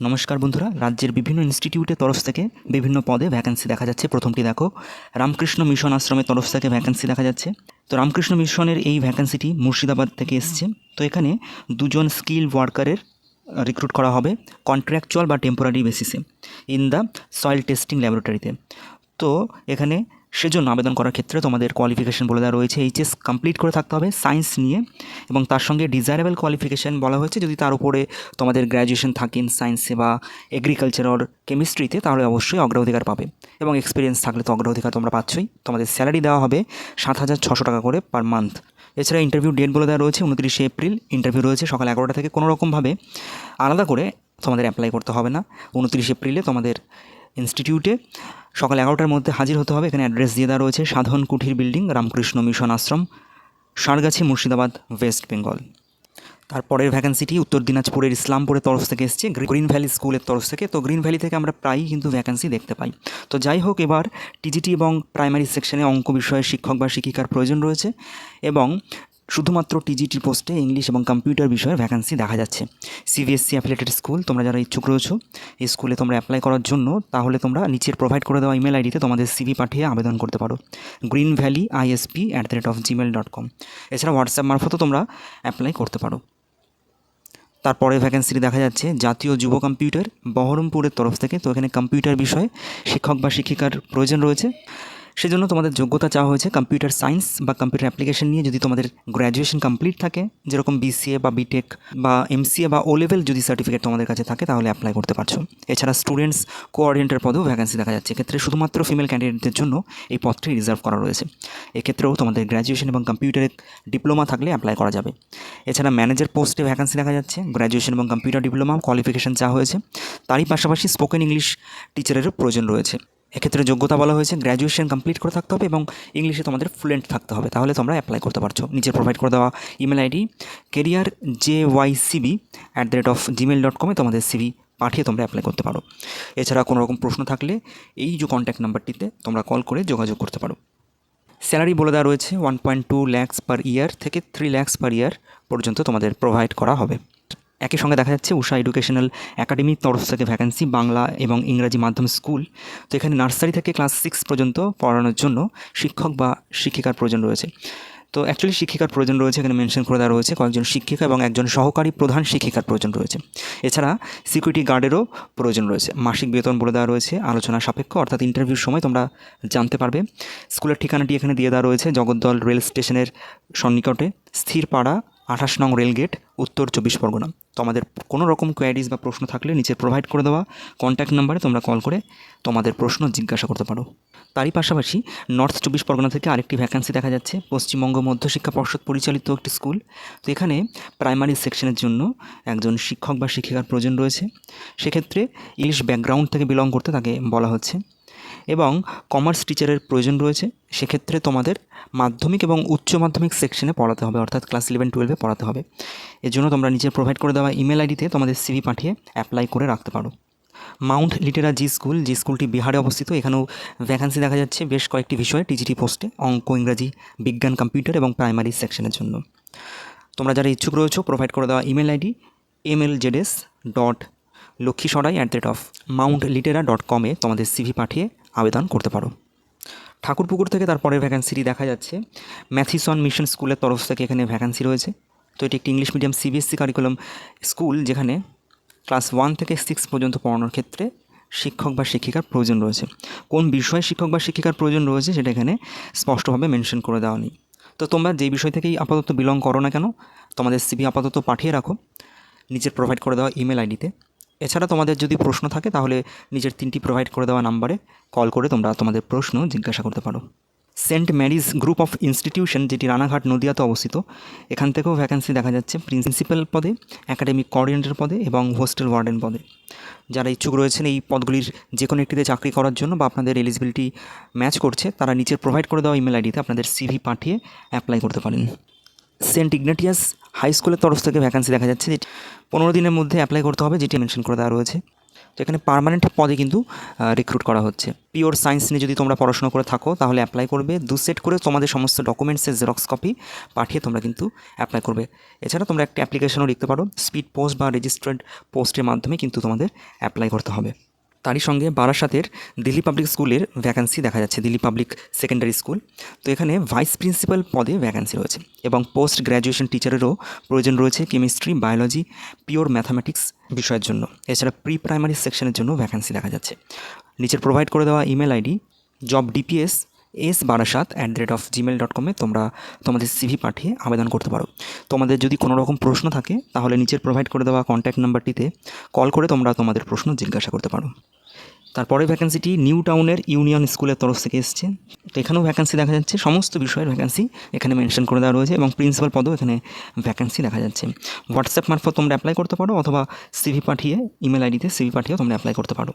নমস্কার বন্ধুরা, রাজ্যের বিভিন্ন ইনস্টিটিউটের তরফ থেকে বিভিন্ন পদে ভ্যাকেন্সি দেখা যাচ্ছে। প্রথমটি দেখো, রামকৃষ্ণ মিশন আশ্রমের তরফ থেকে ভ্যাকেন্সি দেখা যাচ্ছে। তো রামকৃষ্ণ মিশনের এই ভ্যাকেন্সিটি মুর্শিদাবাদ থেকে এসছে। তো এখানে দুজন স্কিল ওয়ার্কারের রিক্রুট করা হবে কন্ট্রাকচুয়াল বা টেম্পোরারি বেসিসে ইন দ্য সয়েল টেস্টিং ল্যাবরেটরিতে তো এখানে সেজন্য আবেদন করার ক্ষেত্রে তোমাদের কোয়ালিফিকেশন বলে দেওয়া রয়েছে। এইচএস কমপ্লিট করে থাকতে হবে সায়েন্স নিয়ে এবং তার সঙ্গে ডিজায়ারেবল কোয়ালিফিকেশান বলা হয়েছে। যদি তার উপরে তোমাদের গ্র্যাজুয়েশন থাকে ইন সায়েন্সে বা এগ্রিকালচার কেমিস্ট্রিতে তাহলে অবশ্যই অগ্রাধিকার পাবে এবং এক্সপিরিয়েন্স থাকলে তো অগ্রাধিকার তোমরা পাচ্ছই। তোমাদের স্যালারি দেওয়া হবে সাত হাজার ছশো টাকা করে পার মান্থ এছাড়া ইন্টারভিউ ডেট বলে দেওয়া রয়েছে, উনত্রিশে এপ্রিল। ইন্টারভিউ রয়েছে সকাল এগারোটা থেকে কোনো রকমভাবে। আলাদা করে তোমাদের অ্যাপ্লাই করতে হবে না। উনত্রিশ এপ্রিলে তোমাদের ইনস্টিটিউটে। সকাল এগারোটার মধ্যে হাজির হতে হবে। এখানে অ্যাড্রেস দিয়ে দেওয়া রয়েছে, Sadhan Kuthir building, Ramakrishna Mission ashram, Sargachhi, Murshidabad, West Bengal. তারপরের ভ্যাকেন্সিটি উত্তর দিনাজপুরের ইসলামপুরের তরফ থেকে এসছে গ্রিন ভ্যালি স্কুলের তরফ থেকে। তো গ্রিন ভ্যালি থেকে আমরা প্রায়ই কিন্তু ভ্যাকেন্সি দেখতে পাই। তো যাই হোক, এবার টিজিটি এবং প্রাইমারি সেকশনে অঙ্ক বিষয়ে শিক্ষক বা শিক্ষিকার প্রয়োজন রয়েছে এবং শুধুমাত্র টিজিটি পোস্টে ইংলিশ এবং কম্পিউটার বিষয়ে ভ্যাকেন্সি দেখা যাচ্ছে। সিবিএসসি অ্যাফিলেটেড স্কুল তোমরা যারা ইচ্ছুক রয়েছো, এই স্কুলে তোমরা অ্যাপ্লাই করার জন্য, তাহলে তোমরা নিচের প্রোভাইড করে দেওয়া ইমেল আইডিতে তোমাদের সিভি পাঠিয়ে আবেদন করতে পারো। Green valley ISP at the rate of Gmail dot com এছাড়া হোয়াটসঅ্যাপ মারফতও তোমরা অ্যাপ্লাই করতে পারো। তারপরে ভ্যাকেন্সিটি দেখা যাচ্ছে জাতীয় যুব কম্পিউটার বহরমপুরের তরফ থেকে। তো এখানে কম্পিউটার বিষয়ে শিক্ষক বা শিক্ষিকার প্রয়োজন রয়েছে। সেজন্য তোমাদের যোগ্যতা চাওয়া হয়েছে কম্পিউটার সায়েন্স বা কম্পিউটার অ্যাপ্লিকেশন নিয়ে যদি তোমাদের গ্র্যাজুয়েশন কমপ্লিট থাকে, যেরকম বিসিএ বা বিটেক বা এমসিএ বা ও লেভেল যদি সার্টিফিকেট তোমাদের কাছে থাকে, তাহলে অ্যাপ্লাই করতে পারছ। এছাড়া স্টুডেন্টস কোঅর্ডিনেটর পদেও ভ্যাকেন্সি দেখা যাচ্ছে। এক্ষেত্রে শুধুমাত্র ফিমেল ক্যান্ডিডেটদের জন্য এই পদটি রিজার্ভ করা রয়েছে। এক্ষেত্রেও তোমাদের গ্র্যাজুয়েশন এবং কম্পিউটারে ডিপ্লোমা থাকলে অ্যাপ্লাই করা যাবে। এছাড়া ম্যানেজার পোস্টে ভ্যাকেন্সি দেখা যাচ্ছে। গ্র্যাজুয়েশন এবং কম্পিউটার ডিপ্লোমা কোয়ালিফিকেশন চাওয়া হয়েছে। তারই পাশাপাশি স্পোকেন ইংলিশ টিচারেরও প্রয়োজন রয়েছে। এক্ষেত্রে যোগ্যতা বলা হয়েছে গ্র্যাজুয়েশন কমপ্লিট করে থাকতে হবে এবং ইংলিশে তোমাদের ফ্লুয়েন্ট থাকতে হবে। তাহলে তোমরা অ্যাপ্লাই করতে পারছ। নিচে প্রোভাইড করে দেওয়া email ID career J Y CB at the rate of Gmail dot কমে তোমাদের সিবি পাঠিয়ে তোমরা অ্যাপ্লাই করতে পারো। এছাড়া কোনো রকম প্রশ্ন থাকলে এই যে কন্ট্যাক্ট নাম্বারটিতে তোমরা কল করে যোগাযোগ করতে পারো। স্যালারি বলে দেওয়া রয়েছে one point two lakhs per year থেকে থ্রি ল্যাক্স পার ইয়ার পর্যন্ত তোমাদের প্রোভাইড করা হবে। একই সঙ্গে দেখা যাচ্ছে উষা এডুকেশনাল একাডেমির তরফ থেকে ভ্যাকেন্সি বাংলা এবং ইংরাজি মাধ্যম স্কুল। তো এখানে নার্সারি থেকে ক্লাস সিক্স পর্যন্ত পড়ানোর জন্য শিক্ষক বা শিক্ষিকার প্রয়োজন রয়েছে। তো অ্যাকচুয়ালি শিক্ষিকার প্রয়োজন রয়েছে, এখানে মেনশন করে দেওয়া রয়েছে কয়েকজন শিক্ষিকা এবং একজন সহকারী প্রধান শিক্ষিকার প্রয়োজন রয়েছে। এছাড়া সিকিউরিটি গার্ডেরও প্রয়োজন রয়েছে। মাসিক বেতন বলে দেওয়া রয়েছে, আলোচনা সাপেক্ষ, অর্থাৎ ইন্টারভিউর সময় তোমরা জানতে পারবে। স্কুলের ঠিকানাটি এখানে দিয়ে দেওয়া রয়েছে জগদ্দল রেল স্টেশনের সন্নিকটে, স্থিরপাড়া আঠাশ নং রেলগেট, উত্তর চব্বিশ পরগনা। তো আমাদের কোনো রকম কোয়ারিজ বা প্রশ্ন থাকলে নিচে প্রোভাইড করে দেওয়া কন্ট্যাক্ট নাম্বারে তোমরা কল করে তোমাদের প্রশ্ন জিজ্ঞাসা করতে পারো। তারই পাশাপাশি নর্থ চব্বিশ পরগনা থেকে আরেকটি ভ্যাকেন্সি দেখা যাচ্ছে, পশ্চিমবঙ্গ মধ্যশিক্ষা পর্ষদ পরিচালিত একটি স্কুল তো এখানে প্রাইমারি সেকশনের জন্য একজন শিক্ষক বা শিক্ষিকার প্রয়োজন রয়েছে। সেক্ষেত্রে ইংলিশ ব্যাকগ্রাউন্ড থেকে বিলং করতে তাকে বলা হচ্ছে। এবং কমার্স টিচারের প্রয়োজন রয়েছে, সেক্ষেত্রে তোমাদের মাধ্যমিক এবং উচ্চ মাধ্যমিক সেকশনে পড়াতে হবে, অর্থাৎ ক্লাস ইলেভেন টুয়েলভে পড়াতে হবে। এর জন্য তোমরা নিচে প্রোভাইড করে দেওয়া ইমেল আইডিতে তোমাদের সিভি পাঠিয়ে অ্যাপ্লাই করে রাখতে পারো। মাউন্ট লিটেরা জি স্কুল যে স্কুলটি বিহারে অবস্থিত, এখানেও ভ্যাকান্সি দেখা যাচ্ছে বেশ কয়েকটি বিষয়ে টিজিটি পোস্টে অঙ্ক, ইংরাজি, বিজ্ঞান কম্পিউটার এবং প্রাইমারি সেকশনের জন্য। তোমরা যারা ইচ্ছুক রয়েছো প্রোভাইড করে দেওয়া email ID M L ZS dot Lakshmi Sarai at the rate of mount litera dot কমে তোমাদের সিভি পাঠিয়ে আবেদন করতে পারো। ঠাকুরপুকুর থেকে তারপরে ভ্যাকান্সিটি দেখা যাচ্ছে। ম্যাথিসন মিশন স্কুলের তরফ থেকে এখানে ভ্যাকান্সি রয়েছে। তো এটি একটি English medium CBSE curriculum school যেখানে ক্লাস ওয়ান থেকে সিক্স পর্যন্ত পড়ানোর ক্ষেত্রে শিক্ষক বা শিক্ষিকার প্রয়োজন রয়েছে। কোন বিষয়ে শিক্ষক বা শিক্ষিকার প্রয়োজন রয়েছে সেটা এখানে স্পষ্টভাবে মেনশন করে দেওয়া নেই। তো তোমরা যেই বিষয় থেকেই আপাতত বিলং করো না কেন, তোমাদের সিভি আপাতত পাঠিয়ে রাখো। নিচের প্রোভাইড করে দেওয়া ইমেল আইডিতে এছাড়া তোমাদের যদি প্রশ্ন থাকে, তাহলে নিজের তিনটি প্রোভাইড করে দেওয়া নাম্বারে কল করে তোমরা তোমাদের প্রশ্ন জিজ্ঞাসা করতে পারো। Saint Mary's group of institution যেটি রানাঘাট নদিয়াতে অবস্থিত, এখান থেকেও ভ্যাকেন্সি দেখা যাচ্ছে প্রিন্সিপাল পদে একাডেমিক কোঅর্ডিনেটর পদে এবং হোস্টেল ওয়ার্ডেন পদে। যারা ইচ্ছুক রয়েছেন এই পদগুলির যে কোনো একটিতে চাকরি করার জন্য বা আপনাদের এলিজিবিলিটি ম্যাচ করছে, তারা নিচের প্রোভাইড করে দেওয়া ইমেল আইডিতে আপনাদের সিভি পাঠিয়ে অ্যাপ্লাই করতে পারেন। সেন্ট ইগনেটিয়াস হাই স্কুলের তরফ থেকে ভ্যাকান্সি দেখা যাচ্ছে। যেটি পনেরো দিনের মধ্যে অ্যাপ্লাই করতে হবে, যেটি মেনশন করে দেওয়া রয়েছে। তো এখানে পার্মানেন্ট পদে কিন্তু রিক্রুট করা হচ্ছে। পিওর সায়েন্স নিয়ে যদি তোমরা পড়াশোনা করে থাকো, তাহলে অ্যাপ্লাই করবে। দু সেট করে তোমাদের সমস্ত ডকুমেন্টসের জেরক্স কপি পাঠিয়ে তোমরা কিন্তু অ্যাপ্লাই করবে। এছাড়া তোমরা একটা অ্যাপ্লিকেশনও লিখতে পারো। স্পিড পোস্ট বা রেজিস্টার্ড পোস্টের মাধ্যমে কিন্তু তোমাদের অ্যাপ্লাই করতে হবে। তারই সঙ্গে বারাসাতের দিল্লি পাবলিক স্কুলের ভ্যাকান্সি দেখা যাচ্ছে, দিল্লি পাবলিক সেকেন্ডারি স্কুল তো এখানে ভাইস প্রিন্সিপাল পদে ভ্যাকান্সি রয়েছে এবং পোস্ট গ্র্যাজুয়েশন টিচারেরও প্রয়োজন রয়েছে কেমিস্ট্রি বায়োলজি পিওর ম্যাথামেটিক্স বিষয়ের জন্য। এছাড়া প্রি প্রাইমারি সেকশনের জন্য ভ্যাকান্সি দেখা যাচ্ছে। নিচের প্রোভাইড করে দেওয়া email ID job DPS S Barasat at the rate of Gmail dot কমে তোমরা তোমাদের সিভি পাঠিয়ে আবেদন করতে পারো। তোমাদের যদি কোনো রকম প্রশ্ন থাকে, তাহলে নিচের প্রোভাইড করে দেওয়া কন্ট্যাক্ট নাম্বারটিতে কল করে তোমরা তোমাদের প্রশ্ন জিজ্ঞাসা করতে পারো। তারপরে ভ্যাকেন্সিটি নিউ টাউনের ইউনিয়ন স্কুলের তরফ থেকে এসছে। তো এখানেও ভ্যাকেন্সি দেখা যাচ্ছে। সমস্ত বিষয়ের ভ্যাকেন্সি এখানে মেনশন করে দেওয়া রয়েছে এবং প্রিন্সিপাল পদও এখানে ভ্যাকেন্সি দেখা যাচ্ছে। হোয়াটসঅ্যাপ মারফত তোমরা অ্যাপ্লাই করতে পারো অথবা সিভি পাঠিয়ে ইমেল আইডিতে সিভি পাঠিয়েও তোমরা অ্যাপ্লাই করতে পারো।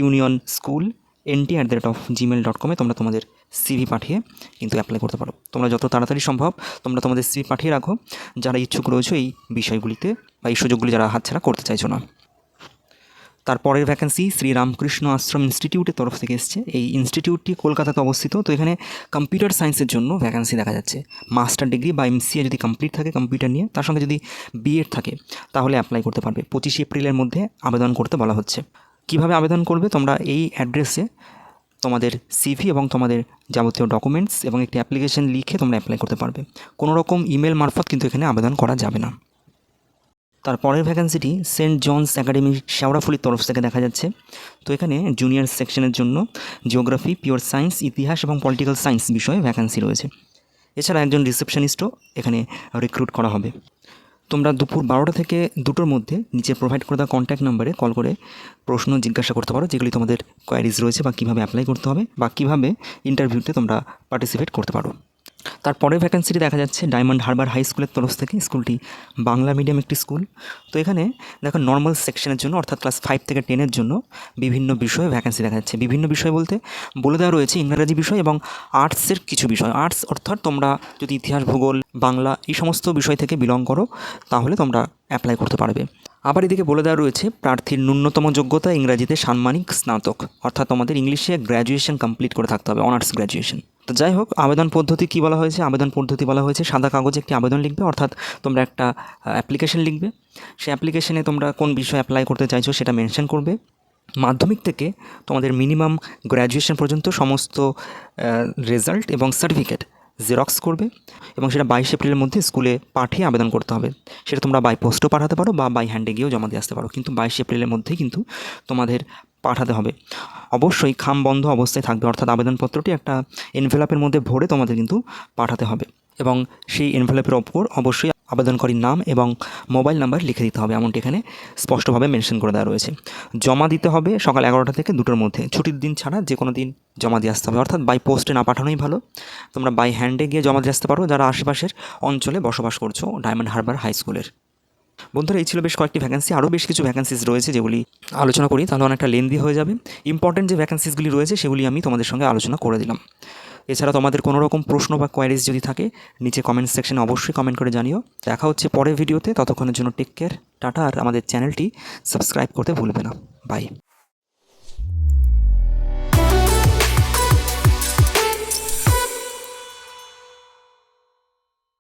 Union school NT at the rate of Gmail dot কমে তোমরা তোমাদের সিভি পাঠিয়ে কিন্তু অ্যাপ্লাই করতে পারো। তোমরা যত তাড়াতাড়ি সম্ভব তোমরা তোমাদের সিভি পাঠিয়ে রাখো। যারা ইচ্ছুক রয়েছে এই বিষয়গুলিতে বা এই সুযোগগুলি যারা হাতছাড়া করতে চাইছো না। তারপরের ভ্যাকেন্সি শ্রী রামকৃষ্ণ আশ্রম ইনস্টিটিউটের তরফ থেকে এসছে। এই ইনস্টিটিউটটি কলকাতাতে অবস্থিত। তো এখানে কম্পিউটার সায়েন্সের জন্য ভ্যাকেন্সি দেখা যাচ্ছে। মাস্টার ডিগ্রি বা এমসিএ যদি কমপ্লিট থাকে কম্পিউটার নিয়ে, তার সঙ্গে যদি বিএড থাকে, তাহলে অ্যাপ্লাই করতে পারবে। পঁচিশে এপ্রিলের মধ্যে আবেদন করতে বলা হচ্ছে। কীভাবে আবেদন করবে? তোমরা এই অ্যাড্রেসে তোমাদের সিভি এবং তোমাদের যাবতীয় ডকুমেন্টস এবং একটি অ্যাপ্লিকেশন লিখে তোমরা অ্যাপ্লাই করতে পারবে। কোনো রকম ইমেল মারফত কিন্তু এখানে আবেদন করা যাবে না। তারপরের ভ্যাকেন্সিটি সেন্ট জনস একাডেমি শেওড়াফুলির তরফ থেকে দেখা যাচ্ছে। তো এখানে জুনিয়র সেকশনের জন্য জিওগ্রাফি পিওর সায়েন্স ইতিহাস এবং পলিটিক্যাল সায়েন্স বিষয়ে ভ্যাকেন্সি রয়েছে। এছাড়া একজন রিসেপশনিস্টও এখানে রিক্রুট করা হবে। তোমরা দুপুর বারোটা থেকে দুটোর মধ্যে নিচে প্রোভাইড করে দেওয়া কন্ট্যাক্ট নাম্বারে কল করে প্রশ্ন জিজ্ঞাসা করতে পারো, যেগুলি তোমাদের কোয়ারিজ রয়েছে বা কীভাবে অ্যাপ্লাই করতে হবে বা কীভাবে ইন্টারভিউতে তোমরা পার্টিসিপেট করতে পারো। তারপরে ভ্যাকেন্সিটি দেখা যাচ্ছে ডায়মন্ড হারবার হাই স্কুলের তরফ থেকে, স্কুলটি বাংলা মিডিয়াম একটি স্কুল তো এখানে দেখো নর্মাল সেকশনের জন্য, অর্থাৎ ক্লাস ফাইভ থেকে টেনের জন্য বিভিন্ন বিষয়ে ভ্যাকেন্সি দেখা যাচ্ছে। বিভিন্ন বিষয় বলতে বলে দেওয়া রয়েছে ইংরাজি বিষয় এবং আর্টসের কিছু বিষয়। আর্টস অর্থাৎ তোমরা যদি ইতিহাস, ভূগোল, বাংলা এই সমস্ত বিষয় থেকে বিলং করো, তাহলে তোমরা অ্যাপ্লাই করতে পারবে। আবার এদিকে বলে দেওয়া রয়েছে, প্রার্থীর ন্যূনতম যোগ্যতা ইংরাজিতে সাম্মানিক স্নাতক। অর্থাৎ তোমাদের ইংলিশে গ্র্যাজুয়েশন কমপ্লিট করে থাকতে হবে অনার্স গ্র্যাজুয়েশন তো যাই হোক, আবেদন পদ্ধতি কী বলা হয়েছে? আবেদন পদ্ধতি বলা হয়েছে, সাদা কাগজে একটি আবেদন লিখবে, অর্থাৎ তোমরা একটা অ্যাপ্লিকেশন লিখবে। সেই অ্যাপ্লিকেশনে তোমরা কোন বিষয়ে অ্যাপ্লাই করতে চাইছো সেটা মেনশন করবে। মাধ্যমিক থেকে তোমাদের মিনিমাম গ্র্যাজুয়েশন পর্যন্ত সমস্ত রেজাল্ট এবং সার্টিফিকেট জেরক্স করবে এবং সেটা বাইশ এপ্রিলের মধ্যে স্কুলে পাঠিয়ে আবেদন করতে হবে। সেটা তোমরা বাই পোস্টও পাঠাতে পারো বা বাই হ্যান্ডে গিয়েও জমা দিয়ে আসতে পারো। কিন্তু বাইশ এপ্রিলের মধ্যেই কিন্তু তোমাদের পাঠাতে হবে। অবশ্যই খাম বন্ধ অবস্থায় থাকবে। অর্থাৎ আবেদনপত্রটি একটা এনভেলাপের মধ্যে ভরে তোমাদের কিন্তু পাঠাতে হবে। এবং সেই এনভেলাপের ওপর অবশ্যই আবেদনকারীর নাম এবং মোবাইল নাম্বার লিখে দিতে হবে এমনটি এখানে স্পষ্টভাবে মেনশন করে দেওয়া রয়েছে। জমা দিতে হবে সকাল এগারোটা থেকে দুটোর মধ্যে। ছুটির দিন ছাড়া যে কোনো দিন জমা দিয়ে আসতে হবে, অর্থাৎ বাই পোস্টে না পাঠানোই ভালো। তোমরা বাই হ্যান্ডে গিয়ে জমা দিয়ে আসতে পারো। যারা আশেপাশের অঞ্চলে বসবাস করছ ডায়মন্ড হারবার হাই স্কুলের বন্ধুরা, এই ছিল বেশ কয়েকটি ভ্যাকেন্সি আরও বেশ কিছু ভ্যাকেন্সিস রয়েছে যেগুলি আলোচনা করি, তাহলে অনেকটা লেন্দি হয়ে যাবে। ইম্পর্টেন্ট যে ভ্যাকেন্সিসগুলি রয়েছে, সেগুলি আমি তোমাদের সঙ্গে আলোচনা করে দিলাম। এছাড়া তোমাদের কোনো রকম প্রশ্ন বা কোয়ারিজ যদি থাকে, নিচে কমেন্ট সেকশনে অবশ্যই কমেন্ট করে জানিও। দেখা হচ্ছে পরের ভিডিওতে ততক্ষণের জন্য টেক কেয়ার টাটা, আর আমাদের চ্যানেলটি সাবস্ক্রাইব করতে ভুলবে না। বাই